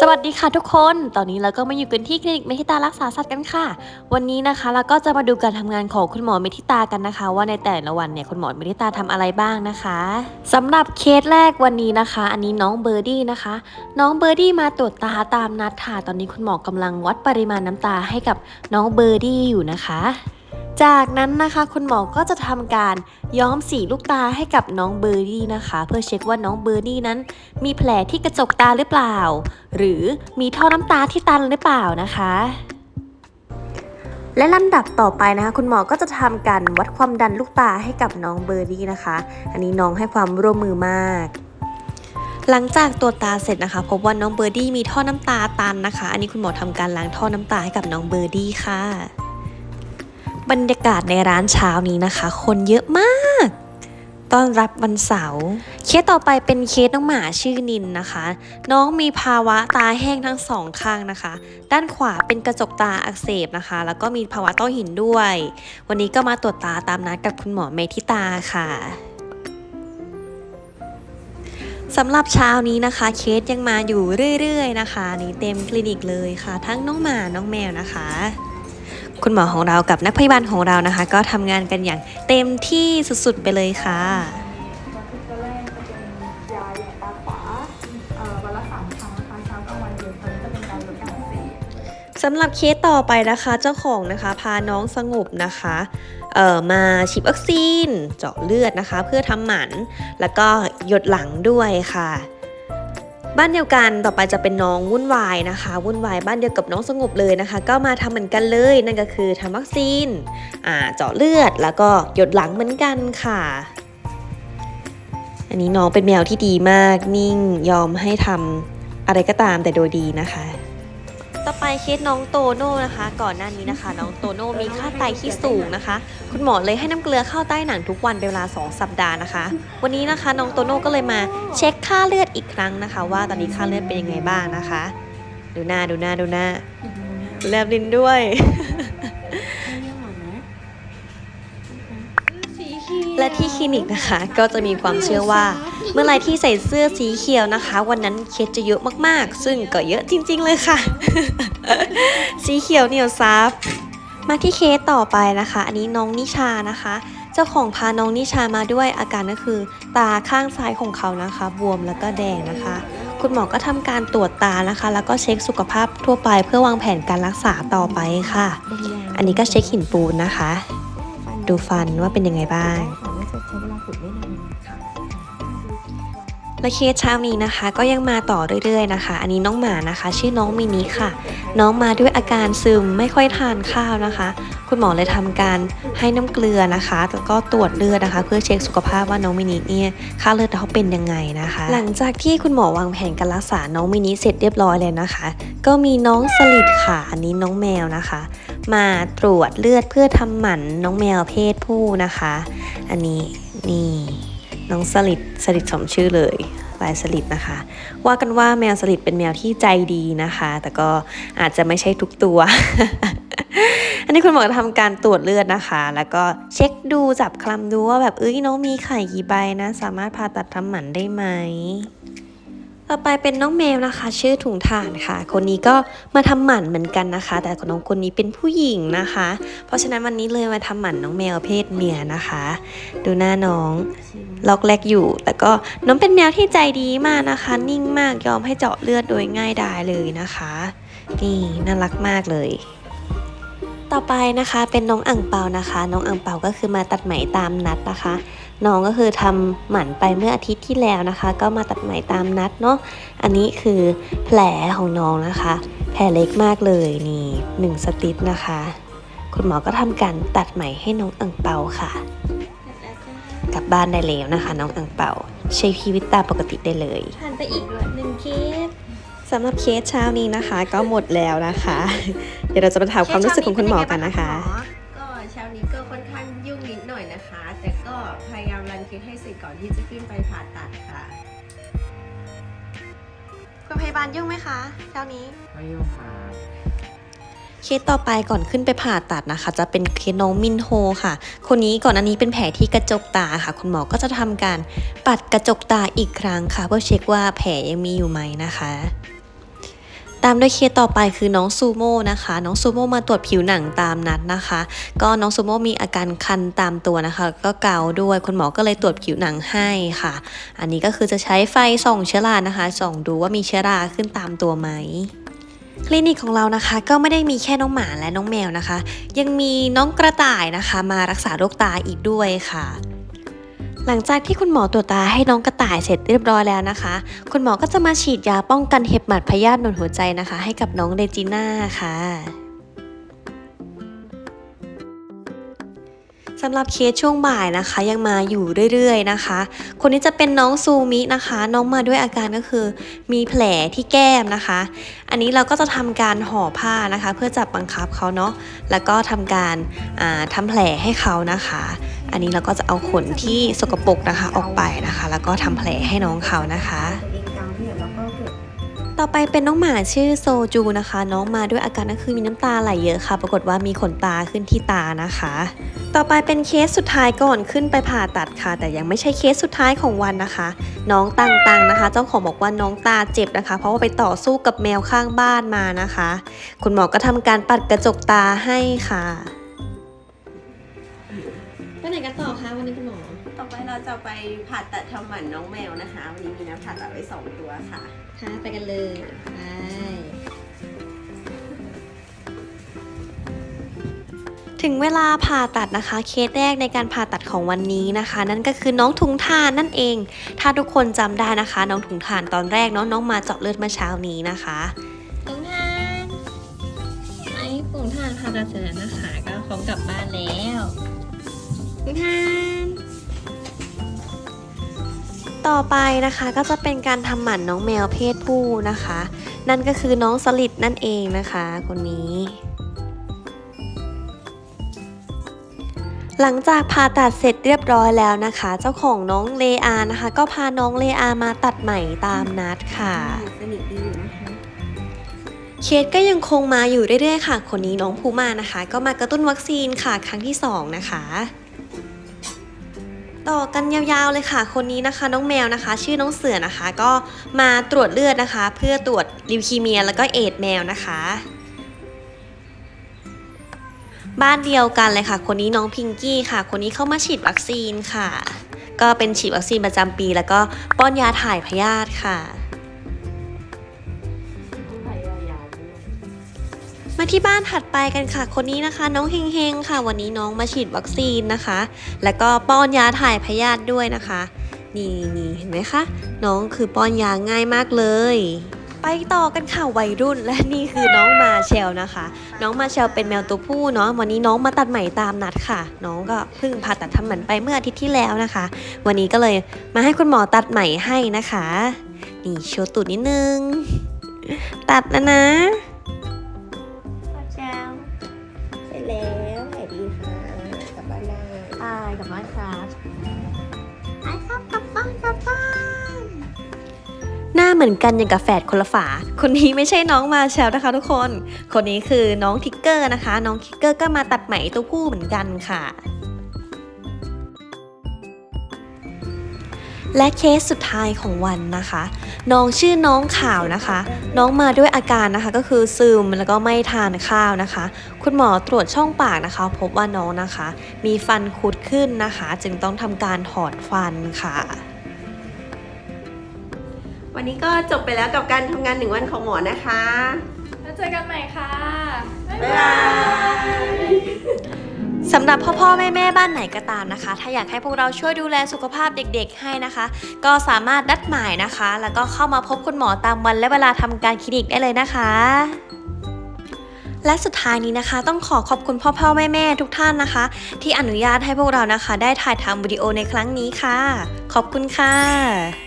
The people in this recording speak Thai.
สวัสดีค่ะทุกคน ตอนนี้เราก็มาอยู่กันที่คลินิกเมธิตารักษาสัตว์กันค่ะ วันนี้นะคะเราก็จะมาดูการทำงานของคุณหมอเมธิตากันนะคะ ว่าในแต่ละวันเนี่ยคุณหมอเมธิตาทำอะไรบ้างนะคะสำหรับเคสแรกวันนี้นะคะ อันนี้น้องเบอร์ดี้นะคะ น้องเบอร์ดี้มาตรวจตาตามนัดค่ะ ตอนนี้คุณหมอกำลังวัดปริมาณน้ำตาให้กับน้องเบอร์ดี้อยู่นะคะ จากนั้นนะคะคุณหมอก็จะทำการย้อมสีลูกตาให้กับน้องเบอร์ดี้นะคะ เพื่อเช็คว่าน้องเบอร์ดี้นั้น มีแผลที่กระจกตาหรือเปล่า หรือมีท่อน้ำตาที่ตันหรือเปล่านะคะ และลำดับต่อไปนะคะ คุณหมอก็จะทำการวัดความดันลูกตาให้กับน้องเบอร์ดี้นะคะ อันนี้น้องให้ความร่วมมือมากหลังจากตรวจตาเสร็จนะคะ พบว่าน้องเบอร์ดี้มีท่อน้ำตาตันนะคะ อันนี้คุณหมอทำการล้างท่อน้ำตาให้กับน้องเบอร์ดี้ค่ะ บรรยากาศในร้านเช้านี้นะคะ คนเยอะมากต้อนรับวันเสาร์เคสต่อไปเป็นเคสน้องหมาชื่อนินนะคะ น้องมีภาวะตาแห้งทั้งสองข้างนะคะ ด้านขวาเป็นกระจกตาอักเสบนะคะ แล้วก็มีภาวะต้อหินด้วย วันนี้ก็มาตรวจตาตามนัดกับคุณหมอเมธิตาค่ะสำหรับเช้านี้นะคะ เคสยังมาอยู่เรื่อยๆ นะคะ นี่เต็มคลินิกเลยค่ะ ทั้งน้องหมาน้องแมวนะคะ คุณหมอของเรากับนักพยาบาลของเรานะคะ ก็ทำงานกันอย่างเต็มที่สุดๆไปเลยค่ะ ตัวแรกจะเป็นยาอย่างตาขวาเอ่อวันละสามครั้งนะคะเช้ากลางวันเย็นตอนนี้จะเป็นการลดการอักเสบ สำหรับเคสต่อไปนะคะเจ้าของนะคะ พาน้องสงบนะคะเอ่อมาฉีดวัคซีน เจาะเลือดนะคะ เพื่อทำหมัน แล้วก็หยดหลังด้วยค่ะ บ้านเดียวกันต่อไปจะเป็นน้องวุ่นวายนะคะ วุ่นวายบ้านเดียวกับน้องสงบเลยนะคะ ก็มาทำเหมือนกันเลยนั่นก็คือทำวัคซีนอ่าเจาะเลือดแล้วก็หยดหลังเหมือนกันค่ะ อันนี้น้องเป็นแมวที่ดีมากนิ่งยอมให้ทำอะไรก็ตามแต่โดยดีนะคะ ต่อไปเคสน้องโตโน่นะคะ ก่อนหน้านี้นะคะ น้องโตโน่มีค่าไตที่สูงนะคะ คุณหมอเลยให้น้ำเกลือเข้าใต้หนังทุกวันเป็นเวลา 2 สัปดาห์นะคะ วันนี้นะคะน้องโตโน่ก็เลยมาเช็คค่าเลือดอีกครั้งนะคะ ว่าตอนนี้ค่าเลือดเป็นยังไงบ้างนะคะ ดูหน้าดูหน้าดูหน้าแลบลิ้นด้วย และที่คลินิกนะคะ ก็จะมีความเชื่อว่า เมื่อไหรที่ใส่เสื้อสีเขียวนะคะ วันนั้นเคสจะเยอะมากๆ ซึ่งก็เยอะจริง ๆ เลยค่ะ สีเขียวเหนียวซับมาที่เคสต่อไปนะคะ อันนี้น้องนิชานะคะ เจ้าของพาน้องนิชามาด้วยอาการก็คือ ตาข้างซ้ายของเขานะคะ บวมแล้วก็แดงนะคะ คุณหมอก็ทำการตรวจตานะคะ แล้วก็เช็คสุขภาพทั่วไป เพื่อวางแผนการรักษาต่อไปค่ะ อันนี้ก็เช็คหินปูนนะคะ ดูฟันว่าเป็นยังไงบ้าง และเคสเช้านี้นะคะ ก็ยังมาต่อเรื่อยๆนะคะ อันนี้น้องหมานะคะ ชื่อน้องมินิค่ะ น้องมาด้วยอาการซึมไม่ค่อยทานข้าวนะคะ คุณหมอเลยทำการให้น้ำเกลือนะคะแล้วก็ตรวจเลือดนะคะ เพื่อเช็คสุขภาพว่าน้องมินิเนี่ยค่าเลือดเขาเป็นยังไงนะคะ หลังจากที่คุณหมอวางแผนการรักษาน้องมินิเสร็จเรียบร้อยเลยนะคะ ก็มีน้องสลิดค่ะอันนี้น้องแมวนะคะ มาตรวจเลือดเพื่อทำหมันน้องแมวเพศผู้นะคะ อันนี้นี่ น้องสลิดสลิดสมชื่อเลยลายสลิดนะคะ ว่ากันว่าแมวสลิดเป็นแมวที่ใจดีนะคะ แต่ก็อาจจะไม่ใช่ทุกตัว อันนี้คุณหมอทำการตรวจเลือดนะคะ แล้วก็เช็คดูจับคลำดูว่าแบบเอ้ยน้องมีไข่กี่ใบนะ สามารถผ่าตัดทำหมันได้ไหม ต่อไปเป็นน้องแมวนะคะ ชื่อถุงถ่านค่ะ คนนี้ก็มาทำหมันเหมือนกันนะคะ แต่น้องคนนี้เป็นผู้หญิงนะคะ เพราะฉะนั้นวันนี้เลยมาทำหมันน้องแมวเพศเมียนะคะ ดูหน้าน้องล็อกแรกอยู่ แต่ก็น้องเป็นแมวที่ใจดีมากนะคะ นิ่งมากยอมให้เจาะเลือดโดยง่ายดายเลยนะคะ นี่น่ารักมากเลย ต่อไปนะคะเป็นน้องอ่างเปานะคะ น้องอ่างเปาก็คือมาตัดไหมตามนัดนะคะ น้องก็คือทำหมันไปเมื่ออาทิตย์ที่แล้วนะคะ ก็มาตัดไหมตามนัดเนาะอันนี้คือแผลของน้องนะคะ แผลเล็กมากเลยนี่หนึ่งสติปนะคะ คุณหมอก็ทำการตัดไหมให้น้องอ่างเปาค่ะ กลับบ้านได้แล้วนะคะ น้องอ่างเปาใช้ชีวิตตามปกติได้เลยผ่านไปอีกหนึ่งเคสสำหรับเคสเช้านี้นะคะ ก็หมดแล้วนะคะ เดี๋ยวเราจะมาถามความรู้สึกของคุณหมอกันนะคะาบาลยุ่งไหมคะเช้านี้ ไม่ยุ่งครับเคสต่อไปก่อนขึ้นไปผ่าตัดนะคะ จะเป็นเคสน้องมินโฮค่ะ คนนี้ก่อนอันนี้เป็นแผลที่กระจกตาค่ะ คุณหมอก็จะทำการปัดกระจกตาอีกครั้งค่ะ เพื่อเช็คว่าแผลยังมีอยู่ไหมนะคะ ตามด้วยเคสต่อไปคือน้องซูโม่นะคะ น้องซูโม่มาตรวจผิวหนังตามนัดนะคะ ก็น้องซูโม่มีอาการคันตามตัวนะคะ ก็เกาด้วยคุณหมอก็เลยตรวจผิวหนังให้ค่ะ อันนี้ก็คือจะใช้ไฟส่องเชื้อรานะคะส่องดูว่ามีเชื้อราขึ้นตามตัวไหมคลินิกของเรานะคะก็ไม่ได้มีแค่น้องหมาและน้องแมวนะคะ ยังมีน้องกระต่ายนะคะ มารักษาโรคตาอีกด้วยค่ะ หลังจากที่คุณหมอตรวจตาให้น้องกระต่ายเสร็จเรียบร้อยแล้วนะคะ คุณหมอก็จะมาฉีดยาป้องกันเห็บหมัดพยาธิหนวดหัวใจนะคะ ให้กับน้องเดจิน่าค่ะสำหรับเคสช่วงบ่ายนะคะ ยังมาอยู่เรื่อยๆนะคะ คนนี้จะเป็นน้องซูมินะคะ น้องมาด้วยอาการก็คือ มีแผลที่แก้มนะคะ อันนี้เราก็จะทำการห่อผ้านะคะ เพื่อจับบังคับเขาเนาะแล้วก็ทำการาทำแผลให้เขานะคะ อันนี้เราก็จะเอาขนที่สกปรกนะคะ ออกไปนะคะ แล้วก็ทำแผลให้น้องเขานะคะต่อไปเป็นน้องหมาชื่อโซจูนะคะ น้องมาด้วยอาการก็คือมีน้ำตาไหลเยอะค่ะ ปรากฏว่ามีขนตาขึ้นที่ตานะคะ ต่อไปเป็นเคสสุดท้ายก่อนขึ้นไปผ่าตัดค่ะ แต่ยังไม่ใช่เคสสุดท้ายของวันนะคะ น้องตังตังนะคะ เจ้าของบอกว่าน้องตาเจ็บนะคะ เพราะว่าไปต่อสู้กับแมวข้างบ้านมานะคะ คุณหมอก็ทำการปัดกระจกตาให้ค่ะ ต่อคะวันนี้คุณหมอ ต่อไปเราจะไปผ่าตัดทำหมันน้องแมวนะคะ วันนี้มีน้ำผ่าตัดไว้สองตัวค่ะ ค่ะไปกันเลยไปถึงเวลาผ่าตัดนะคะ เคสแรกในการผ่าตัดของวันนี้นะคะ นั่นก็คือน้องถุงทานนั่นเอง ถ้าทุกคนจำได้นะคะ น้องถุงทานตอนแรกเนาะน้องมาเจาะเลือดเมื่อเช้านี้นะคะถุงทานไอ้ถุงทานผ่าตัดเสร็จแล้วนะคะ ก็พร้อมกลับบ้านแล้วถุง ทานต่อไปนะคะก็จะเป็นการทำหมันน้องแมวเพศผู้นะคะ นั่นก็คือน้องสลิดนั่นเองนะคะคนนี้หลังจากผ่าตัดเสร็จเรียบร้อยแล้วนะคะ เจ้าของน้องเลอานะคะ ก็พาน้องเลอามาตัดใหม่ตามนัดค่ะสนิทดีอยู่นะคะเคสก็ยังคงมาอยู่เรื่อยๆค่ะ คนนี้น้องภูมานะคะ ก็มากระตุ้นวัคซีนค่ะ ครั้งที่สองนะคะ ต่อกันยาวๆเลยค่ะ คนนี้นะคะ น้องแมวนะคะ ชื่อน้องเสือนะคะ ก็มาตรวจเลือดนะคะ เพื่อตรวจลิวคีเมีย แล้วก็เอดแมวนะคะ บ้านเดียวกันเลยค่ะ คนนี้น้องพิงกี้ค่ะ คนนี้เข้ามาฉีดวัคซีนค่ะ ก็เป็นฉีดวัคซีนประจำปี แล้วก็ป้อนยาถ่ายพยาธิค่ะ มาที่บ้านถัดไปกันค่ะ คนนี้นะคะ น้องเฮงเฮงค่ะ วันนี้น้องมาฉีดวัคซีนนะคะ แล้วก็ป้อนยาถ่ายพยาธิด้วยนะคะ นี่นี่เห็นไหมคะ น้องคือป้อนยาง่ายมากเลย ไปต่อกันค่ะวัยรุ่นและนี่คือน้องมาเชลนะคะ น้องมาเชลเป็นแมวตัวผู้เนาะวันนี้น้องมาตัดใหม่ตามนัดค่ะ น้องก็เพิ่งผ่าตัดทำหมันไปเมื่ออาทิตย์ที่แล้วนะคะ วันนี้ก็เลยมาให้คุณหมอตัดใหม่ให้นะคะ นี่โชว์ตูดนิดนึง ตัดแล้วนะายกับบ้านครับไอ้ครับกลับบ้านกลับบ้านหน้าเหมือนกันอย่างกับแฝดคนละฝา คนนี้ไม่ใช่น้องมาแชลนะคะทุกคน คนนี้คือน้องทิกเกอร์นะคะ น้องทิกเกอร์ก็มาตัดไหมตัวผู้เหมือนกันค่ะ และเคสสุดท้ายของวันนะคะ น้องชื่อน้องข่าวนะคะ น้องมาด้วยอาการนะคะก็คือซึมแล้วก็ไม่ทานข้าวนะคะ คุณหมอตรวจช่องปากนะคะ พบว่าน้องนะคะ มีฟันคุดขึ้นนะคะ จึงต้องทำการถอดฟันค่ะวันนี้ก็จบไปแล้วกับการทำงานหนึ่งวันของหมอนะคะ แล้วเจอกันใหม่ค่ะ บ๊ายบ๊ายบาบายย สำหรับพ่อพ่อแม่แม่บ้านไหนก็ตามนะคะ ถ้าอยากให้พวกเราช่วยดูแลสุขภาพเด็กๆให้นะคะ ก็สามารถนัดหมายนะคะ แล้วก็เข้ามาพบคุณหมอตามวันและเวลาทำการคลินิกได้เลยนะคะและสุดท้ายนี้นะคะ ต้องขอขอบคุณพ่อพ่อแม่แม่ทุกท่านนะคะ ที่อนุญาตให้พวกเรานะคะ ได้ถ่ายทำวิดีโอในครั้งนี้ค่ะ ขอบคุณค่ะ